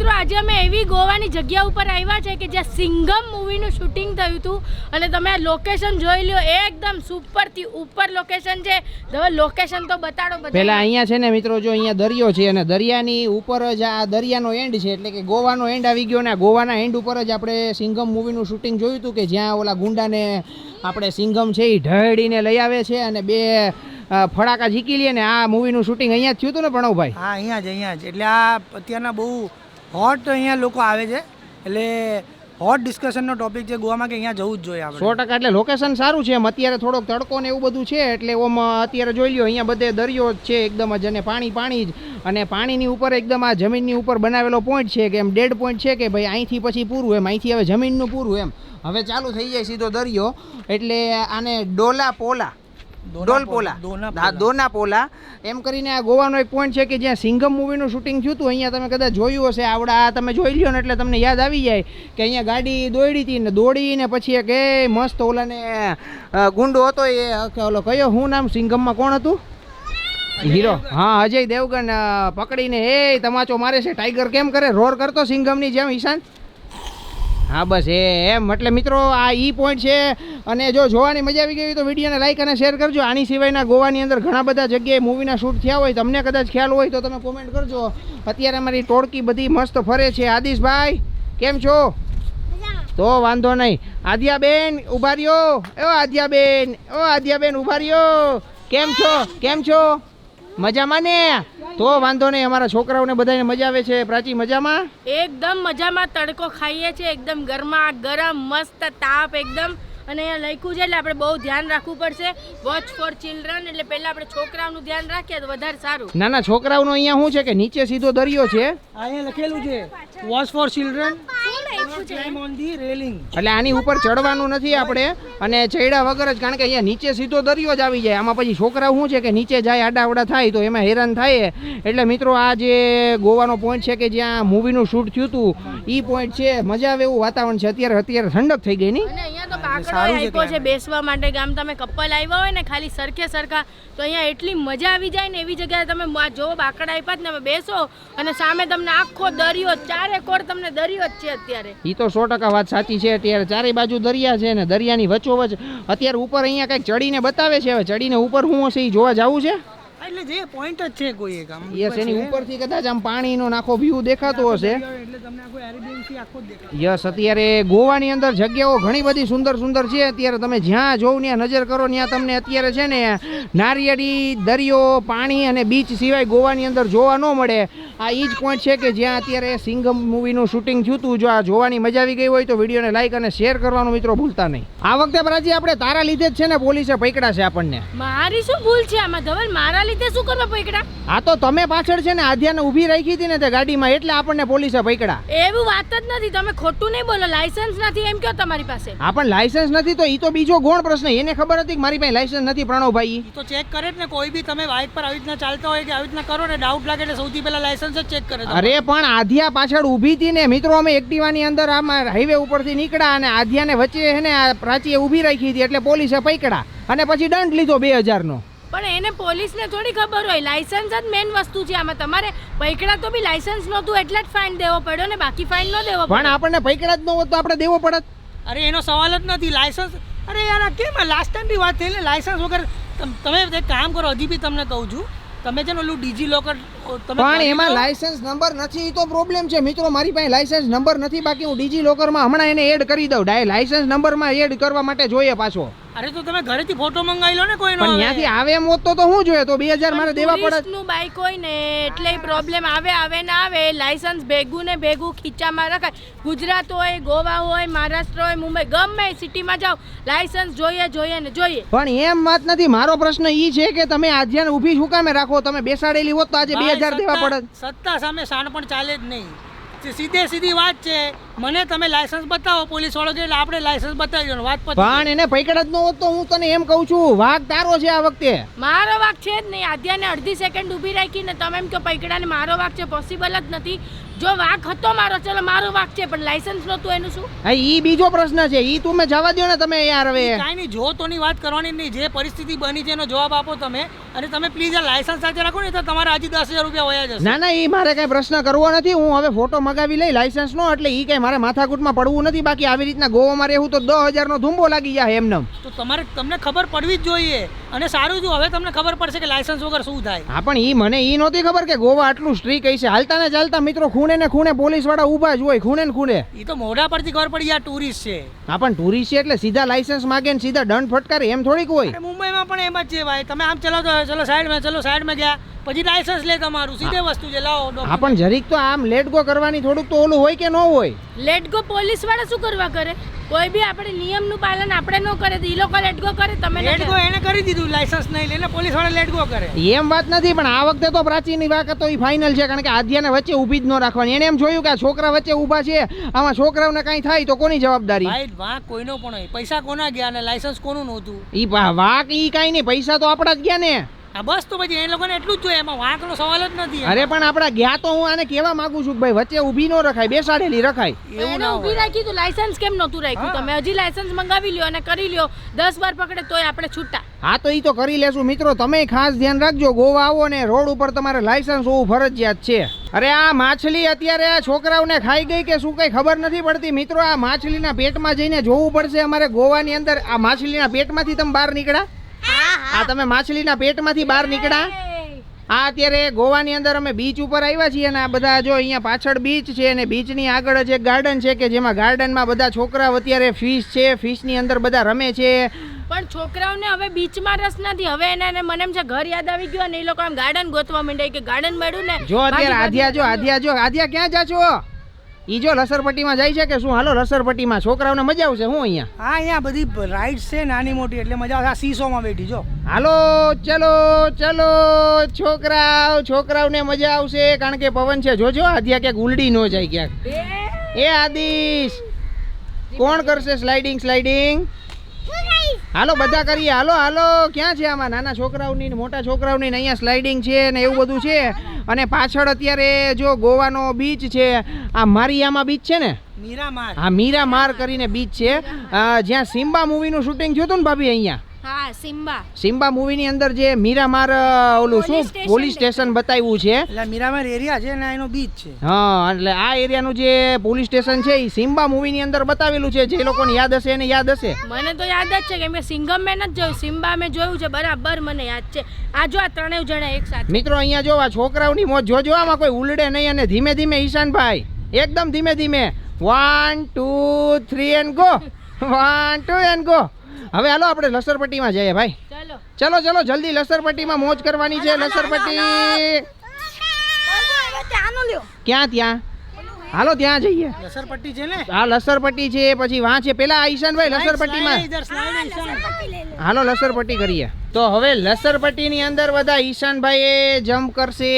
મિત્રો આજે અમે એવી ગોવાની જગ્યા ઉપર આવ્યા છે કે જ્યાં સિંગમ મૂવીનું શૂટિંગ થયું હતું. અને તમે લોકેશન જોઈ લ્યો એકદમ સુપરથી ઉપર લોકેશન છે. હવે લોકેશન તો બતાડો પહેલા અહીંયા છે ને મિત્રો જો અહીંયા દરિયો છે અને દરિયાની ઉપર જ આ દરિયાનો એન્ડ છે એટલે કે ગોવાનો એન્ડ આવી ગયો ને ગોવાના એન્ડ ઉપર જ આપણે સિંગમ મૂવીનું શૂટિંગ જોયું હતું કે જ્યાં ઓલા ગુંડાને આપણે સિંગમ છે એ ઢળીને લઈ આવે છે અને બે ફડાકા ઝીકી લઈએ ને આ મૂવીનું શૂટિંગ અહીંયા જ થયું હતું ને પ્રણવભાઈ? હા અહીંયા જ અહીંયા જ. એટલે આ અત્યારના બહુ હોટ અહીંયા લોકો આવે છે. એટલે હોટ ડિસ્કશનનો ટોપિક છે ગોવામાં કે અહીંયા જવું જ જોઈએ આપણે. સો ટકા, એટલે લોકેશન સારું છે. એમ અત્યારે થોડોક તડકો ને એવું બધું છે, એટલે ઓમ અત્યારે જોઈ લ્યો, અહીંયા બધે દરિયો જ છે એકદમ જ, અને પાણી પાણી જ. અને પાણીની ઉપર એકદમ આ જમીનની ઉપર બનાવેલો પોઈન્ટ છે, કે એમ ડેડ પોઈન્ટ છે કે ભાઈ અહીંથી પછી પૂરું એમ, અહીંથી હવે જમીનનું પૂરું એમ. હવે ચાલુ થઈ જાય સીધો દરિયો, એટલે આને ડોલા પોલા ડોલ પોલા દોના પોલા. એમ કરીને આ ગોવાનો એક પોઈન્ટ છે કે જ્યાં સિંઘમ મૂવીનું શૂટિંગ થયું હતું અહીંયા તમે કદાચ જોયું હશે આવડા આ તમે જોઈ લ્યો ને એટલે તમને યાદ આવી જાય કે અહીંયા ગાડી દોડી હતી ને દોડીને પછી એક એ મસ્ત ઓલાને ગુંડો હતો એ ઓલો કયો શું નામ સિંઘમમાં કોણ હતું? હીરો. હા અજય દેવગન પકડીને એ તમાચો મારે છે ટાઈગર કેમ કરે? રોર કરતો સિંઘમની જેમ ઈશાન. હા બસ એ એમ. એટલે મિત્રો આ ઈ પોઈન્ટ છે. અને જો જોવાની મજા આવી ગઈ તો વિડીયોને લાઈક અને શેર કરજો. આની સિવાયના ગોવાની અંદર ઘણા બધા જગ્યાએ મૂવીના શૂટ થયા હોય. તમને કદાચ ખ્યાલ હોય તો તમે કોમેન્ટ કરજો. અત્યારે અમારી ટોળકી બધી મસ્ત ફરે છે. આદિશભાઈ કેમ છો? તો વાંધો નહીં. આદ્યાબેન ઊભા રહ્યો. ઓ આદ્યાબેન ઓ આદ્યાબેન ઊભા રહ્યો. કેમ છો? કેમ છો? મજામાં ને? તો વાંધો નહીં, અમારા છોકરાઓને બધાને મજા આવે છે. પ્રાચી, મજામાં? એકદમ મજામાં, તડકો ખાઈએ છીએ, એકદમ ગરમા ગરમ, મસ્ત તાપ, એકદમ અને અહીંયા લખ્યું છે એટલે આપણે બહુ ધ્યાન રાખવું પડશે. વોચ ફોર ચિલ્ડ્રન એટલે પહેલા આપણે છોકરાઓનું ધ્યાન રાખીએ તો વધારે સારું. નાના છોકરાઓનો અહીંયા શું છે કે નીચે સીધો દરિયો છે? અહીંયા લખેલું છે watch for children climb on the railing એટલે આની ઉપર ચડવાનું નથી આપણે અને ચડ્યા વગર જ કારણ કે અહીંયા નીચે સીધો દરિયો જ આવી જાય. આમાં પછી છોકરા શું છે કે નીચે જાય આડાવડા થાય તો એમાં હેરાન થાય. એટલે મિત્રો આ જે ગોવાનો પોઈન્ટ છે કે જ્યાં મૂવીનું શૂટ થયું હતું એ પોઈન્ટ છે. મજા આવે એવું વાતાવરણ છે. અત્યારે અત્યારે ઠંડક થઈ ગઈ નહીં? આપ્યો છે બેસવા માટે. ગામ તમે કપલ આવ્યા હોય ને ખાલી સરખે સરખા. તો અહીંયા એટલી મજા આવી જાય ને એવી જગ્યાએ તમે જો બાકડા આપ્યા જ ને તમે બેસો અને સામે તમને આખો દરિયો ચારે કોર તમને દરિયો જ છે અત્યારે. એ તો સો ટકા વાત સાચી છે. અત્યારે ચારે બાજુ દરિયા છે ને દરિયાની વચ્ચોવચ. અત્યારે ઉપર અહીંયા કંઈક ચડીને બતાવે છે. હવે ચડીને ઉપર હું હશે એ જોવા જવું છે? એટલે જે પોઈન્ટ જ છે કોઈ એક આમ યસ એની ઉપરથી કદાચ આમ પાણીનો નાખો વ્યૂ દેખાતો હશે. એટલે તમને આખો એરેબિયન આખો દેખાય યસ અત્યારે ગોવાની અંદર જગ્યાઓ ઘણી બધી સુંદર સુંદર છે. અત્યારે તમે જ્યાં જોવ ત્યાં નજર કરો ત્યાં તમને અત્યારે છે ને નારિયેળી દરિયો પાણી અને બીચ સિવાય ગોવાની અંદર જોવા ન મળે. આ એ જ પોઈન્ટ છે કે જ્યાં અત્યારે સિંગમ મૂવીનું શૂટિંગ થયું હતું જો આ જોવાની મજા આવી ગઈ હોય તો વિડીયોને લાઈક અને શેર કરવાનું મિત્રો ભૂલતા નહીં. આ વખતે પ્રાચી આપણે તારા લીધે જ છે ને પોલીસે પકડ્યા છે આપણને. મારી શું ભૂલ છે? આમાં ધવલ મારા લીધે શું કરવા પકડા? આ તો તમે પાછળ છે ને આધ્યાને ઊભી રાખી હતી ને તે ગાડીમાં એટલે આપણને પોલીસે પકડ્યા એવું વાત જ નથી. તમે ખોટું નહીં બોલો. લાયસન્સ નથી. એમ કયો તમારી પાસે? હા પણ લાયસન્સ નથી તો એ તો બીજો ગૌણ પ્રશ્ન. એને ખબર હતી કે મારી પાસે લાયસન્સ નથી પ્રણવભાઈ. ઈ તો ચેક કરે જ ને. કોઈ બી તમે બાઇક પર આવી રીતના ચાલતા હોય કે આવી રીતના કરો ને ડાઉટ લાગે એટલે સૌથી પહેલા લાયસન્સ જ ચેક કરે અરે પણ આધ્યા પાછળ ઊભી હતી ને મિત્રો અમે એક્ટિવાની અંદર આમાં હાઈવે ઉપરથી નીકળ્યા અને આધ્યાને વચ્ચે છે ને પ્રાચીએ ઊભી રાખી હતી એટલે પોલીસે પકડ્યા અને પછી દંડ લીધો બે હજારનો. પણ એને પોલીસને થોડી ખબર હોય. લાયસન્સ જ મેઇન વસ્તુ છે આમાં. તમારે પૈકડા તો બી લાયસન્સ નહોતું એટલે જ ફાઇન દેવો પડ્યો ને બાકી ફાઇન ન દેવો પણ આપણને પૈકડા જ ન હોત તો આપણે દેવો પડત અરે એનો સવાલ જ નથી. લાયસન્સ અરે યાર કેમ લાસ્ટ ટાઈમ બી વાત થઈ ને લાયસન્સ વગર તમે એક કામ કરો હજી બી તમને કહું છું. તમે છે ને ઓલું ડીજી લોકર તમે પણ એમાં. લાયસન્સ નંબર નથી એ તો પ્રોબ્લેમ છે. મિત્રો મારી પાસે લાયસન્સ નંબર નથી બાકી હું ડીજી લોકરમાં હમણાં એને એડ કરી દઉં. ડાય લાયસન્સ નંબરમાં એડ કરવા માટે જોઈએ પાછો. અરે તો તમે ઘરેથી ફોટો મંગાવી લો ને કોઈનો પણ. ત્યાંથી આવે એમ હોત તો તો શું જોઈએ તો બે હજાર મારે દેવા પડે નું બાઈક હોય ને એટલે પ્રોબ્લેમ આવે આવે ને આવે. લાયસન્સ ભેગું ને ભેગું ખીચામાં રખાય. ગુજરાત હોય ગોવા હોય મહારાષ્ટ્ર હોય મુંબઈ ગમે સિટીમાં જાઓ લાયસન્સ જોઈએ જોઈએ ને જોઈએ. પણ એમ વાત નથી મારો પ્રશ્ન ઈ છે કે તમે આજે ઊભી શું કામે રાખો? તમે બેસાડેલી હોત તો આજે બે ભાઈ, હજાર દેવા પડે સત્તા સામે શાણ પણ ચાલે જ નહીં. જે સીધે સીધી વાત છે મને તમે લાયસન્સ બતાવો પોલીસ વાળો કે આપણે લાયસન્સ બતાવી દો વાત પણ એને પકડ જ ન હોત તો હું તને એમ કહું છું વાઘ તારો છે આ વખતે. મારો વાક છે જ નહીં આદ્યાને અડધી સેકન્ડ ઊભી રાખીને તમે એમ કે પૈકડાને મારો વાક છે પોસિબલ જ નથી. જો વાક હતો મારો ચલો મારો વાક છે પણ લાયસન્સ નહોતું એનું શું? હા ઈ બીજો પ્રશ્ન છે ઈ મેં જવા દો ને તમે યાર હવે. કાંઈ નહીં જો તોની વાત કરવાની નહીં જે પરિસ્થિતિ બની છે એનો જવાબ આપો તમે. અને તમે પ્લીઝ આ લાયસન્સ સાથે રાખો ને તો તમારા હજી દસ હજાર રૂપિયા વયા જશે. ના ના ઈ મારે કઈ પ્રશ્ન કરવો નથી હું હવે ફોટો મગાવી લઈ લાયસન્સ નો એટલે ઈ કઈ મારે માથાકૂટમાં પડવું નથી બાકી આવી રીતના ગોવામાં રહેવું તો દસ હજાર નો ધુંબો લાગી જાય એમને તો તમારે તમને ખબર પડવી જ જોઈએ અને સારું જો હવે તમને ખબર પડશે કે લાયસન્સ વગર શું થાય. હા પણ એ મને ઈ નહોતી ખબર કે ગોવા આટલું સ્ટ્રીક હશે હાલતા ને ચાલતા મિત્રો ખૂણે ને ખૂણે પોલીસવાળા ઊભા જ હોય ખૂણે ને ખૂણે. એ તો મોઢા પરથી ખબર પડી આ ટુરિસ્ટ છે. હા પણ ટુરિસ્ટ છે એટલે સીધા લાયસન્સ માગે ને સીધા દંડ ફટકારે એમ થોડીક હોય. મુંબઈમાં પણ એમ જ છે ભાઈ. તમે આમ ચલો તો ચલો સાઈડમાં ચલો સાઈડમાં ગયા. પછી લાયસન્સ લે તમારું સીધે વસ્તુ છે લાવો હા પણ જરીક તો આમ લેટ ગો કરવાની થોડુંક તો ઓલું હોય કે ન હોય? લેટ ગો પોલીસવાળા શું કરવા કરે? કોઈ બી આપણે નિયમનું પાલન આપણે ન કરે તો ઈ લોકો લેટ ગો કરે તમે લેટ ગો એને કરી દીધું લાયસન્સ નહીં લઈને પોલીસવાળા લેટ ગો કરે. એમ વાત નથી પણ આ વખતે તો પ્રાચીની વાત તો એ ફાઇનલ છે કારણ કે આધ્યાને વચ્ચે ઊભી જ ન રાખવાની. એને એમ જોયું કે આ છોકરા વચ્ચે ઊભા છે આમાં છોકરાઓને કાંઈ થાય તો કોની જવાબદારી? ભાઈ વાંક કોઈનો પણ હોય. પૈસા કોના ગયા અને લાયસન્સ કોનું નહોતું? ઈ વા- વાક ઈ કાંઈ નહીં પૈસા તો આપણા જ ગયા ને. આ બસ તો પછી એ લોકોને એટલું જ જોઈએ એમાં વાંકનો સવાલ જ નથી અરે પણ આપણા ગયા તો હું આને કેવા માંગુ છું કે ભાઈ વચ્ચે ઊભી ન રખાય બેસાડેલી રખાય. એવું ના ઊભી રાખી તો લાયસન્સ કેમ નહોતું રાખ્યું? તમે હજી લાયસન્સ મંગાવી લ્યો અને કરી લ્યો દસ વાર પકડે તોય આપણે છૂટા. હા તો ઈ તો કરી લેશું. મિત્રો તમે ખાસ ધ્યાન રાખજો ગોવા આવો ને રોડ ઉપર તમારે લાયસન્સ હોવું ફરજિયાત છે. અરે આ માછલી અત્યારે આ છોકરાઓને ખાઈ ગઈ કે શું કઈ ખબર નથી પડતી? મિત્રો આ માછલીના પેટમાં જઈને જોવું પડશે અમારે ગોવાની અંદર. આ માછલીના પેટમાંથી તમે બહાર નીકળ્યા? આ તમે માછલીના પેટમાંથી બહાર નીકળ્યા? આ અત્યારે ગોવાની અંદર અમે બીચ ઉપર આવ્યા છીએ અને આ બધા જો અહીંયા પાછળ બીચ છે અને બીચની આગળ જ એક ગાર્ડન છે કે જેમાં ગાર્ડનમાં બધા છોકરાઓ અત્યારે ફિશ છે ફિશની અંદર બધા રમે છે. પણ છોકરાઓને હવે બીચમાં રસ નથી. હવે એને એને મને એમ છે ઘર યાદ આવી ગયો અને એ લોકો આમ ગાર્ડન ગોતવા માંડ્યા કે ગાર્ડન મળ્યું ને જો અત્યારે આધ્યા જો આધ્યા જો આધ્યા ક્યાં જા છો ઈ જો લસરપટ્ટીમાં જાય છે કે શું? હાલો લસરપટ્ટીમાં. છોકરાઓને મજા આવશે હું અહીંયા? હા અહીંયા બધી રાઇડ્સ છે નાની મોટી એટલે મજા આવશે આ સીસોમાં બેઠી જો. હાલો ચલો ચલો છોકરાઓ છોકરાઓને મજા આવશે કારણ કે પવન છે. જોજો આધ્યા ક્યાંક ઉલડી ન જાય ક્યાંક. એ, એ આદિશ. કોણ કરશે સ્લાઇડિંગ સ્લાઇડિંગ હાલો બધા કરીએ. હાલો હાલો. ક્યાં છે આમાં? નાના છોકરાઓની મોટા છોકરાઓની અહીંયા સ્લાઇડિંગ છે ને એવું બધું છે? અને પાછળ અત્યારે જો ગોવાનો બીચ છે આ મારિયામાં બીચ છે ને? મીરામાર. હા મીરા માર કરીને બીચ છે. જ્યાં સિમ્બા મૂવીનું શૂટિંગ થયું હતું ને ભાભી અહીંયા? હા સિમ્બા. સિમ્બા મૂવીની અંદર જે મીરા માર ઓલું શું? પોલીસ સ્ટેશન બતાવ્યું છે. એટલે મીરામાર એરિયા છે ને એનો બીચ છે. હા એટલે આ એરિયાનું જે પોલીસ સ્ટેશન છે એ સિમ્બા મૂવીની અંદર બતાવેલું છે. જે લોકોને યાદ હશે એને યાદ હશે. મને તો યાદ જ છે કેમ કે સિંગમ મેં નથી જોયું. સિમ્બા મેં જોયું છે બરાબર મને યાદ છે. આ જો આ ત્રણેય જણા એક સાથે. મિત્રો અહીંયા જો આ છોકરાઓની મોજ જોજો આમાં કોઈ ઉલડે નહીં અને ધીમે ધીમે ઈશાનભાઈ એકદમ ધીમે ધીમે. One two three and go one two and go હવે હાલો આપણે લસરપટ્ટીમાં જઈએ ભાઈ. ચલો. ચલો ચલો જલ્દી લસરપટ્ટીમાં મોજ કરવાની છે લસરપટ્ટી. ક્યાં ત્યાં? હાલો ત્યાં જઈએ. લસરપટ્ટી છે ને? આ લસરપટ્ટી છે પછી વાં છે પેલા આ ઈશાનભાઈ લસરપટ્ટીમાં. હાલો લસરપટ્ટી કરીએ. તો હવે લસરપટ્ટીની અંદર બધા ઈશાનભાઈ જમ્પ કરશે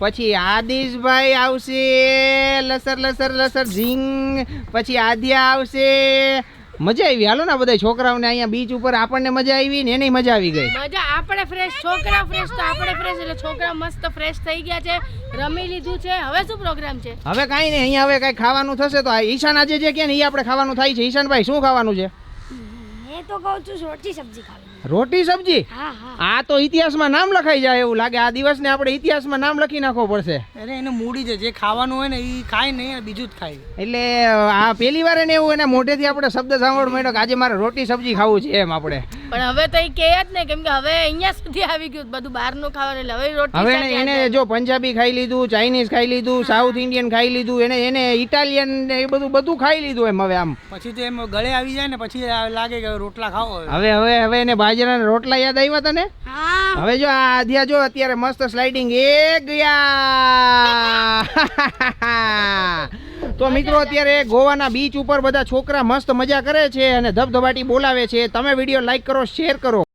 પછી આદિશભાઈ આવશે લસર લસર લસર ઝીંગ પછી આદ્યા આવશે મજા આવી. હાલો ને બધા છોકરાઓને અહીંયા બીચ ઉપર આપણને મજા આવી ને એની મજા આવી ગઈ. મજા આપણે ફ્રેશ છોકરા ફ્રેશ તો આપણે ફ્રેશ એટલે છોકરા મસ્ત ફ્રેશ થઈ ગયા છે રમી લીધું છે. હવે શું પ્રોગ્રામ છે? હવે કાંઈ નહીં અહીંયા હવે કાંઈ ખાવાનું થશે તો આ ઈશાન આજે જે કે ને એ આપણે ખાવાનું થાય છે. ઈશાનભાઈ શું ખાવાનું છે? મેં તો કહું છું રોટી સબ્જી ખાવી. રોટી સબ્જી? હા હા. આ તો ઇતિહાસમાં નામ લખાઈ જાય એવું લાગે. આ દિવસને આપણે ઇતિહાસમાં નામ લખી નાખવો પડશે. અરે એને મૂડી છે. જે ખાવાનું હોય ને એ ખાય નહીં અને બીજું જ ખાય. એટલે આ પહેલી વાર એને એવું એના મોઢેથી આપણે શબ્દ સાંભળવા માંડ્યો કે આજે મારે રોટી સબ્જી ખાવું છે એમ આપણે. પણ હવે તો એ કહે જ ને કેમ કે હવે અહીંયા સુધી આવી ગયું બધું બહારનું ખાવાનું. એટલે હવે રોટી હવે એને એને જો પંજાબી ખાઈ લીધું ચાઇનીઝ ખાઈ લીધું સાઉથ ઇન્ડિયન ખાઈ લીધું એને એને ઇટાલિયન ને એ બધું બધું ખાઈ લીધું એમ હવે આમ. પછી તો એમ ગળે આવી જાય ને પછી લાગે કે રોટલા ખાઓ હવે. હવે હવે હવે એને બાજરાના રોટલા યાદ આવ્યા તને? હવે જો આ આધ્યા જો અત્યારે મસ્ત સ્લાઇડિંગ એ ગયા. તો મિત્રો અત્યારે ગોવાના બીચ ઉપર બધા છોકરા મસ્ત મજા કરે છે અને ધબધબાટી બોલાવે છે. તમે વીડિયો લાઈક કરો શેર કરો.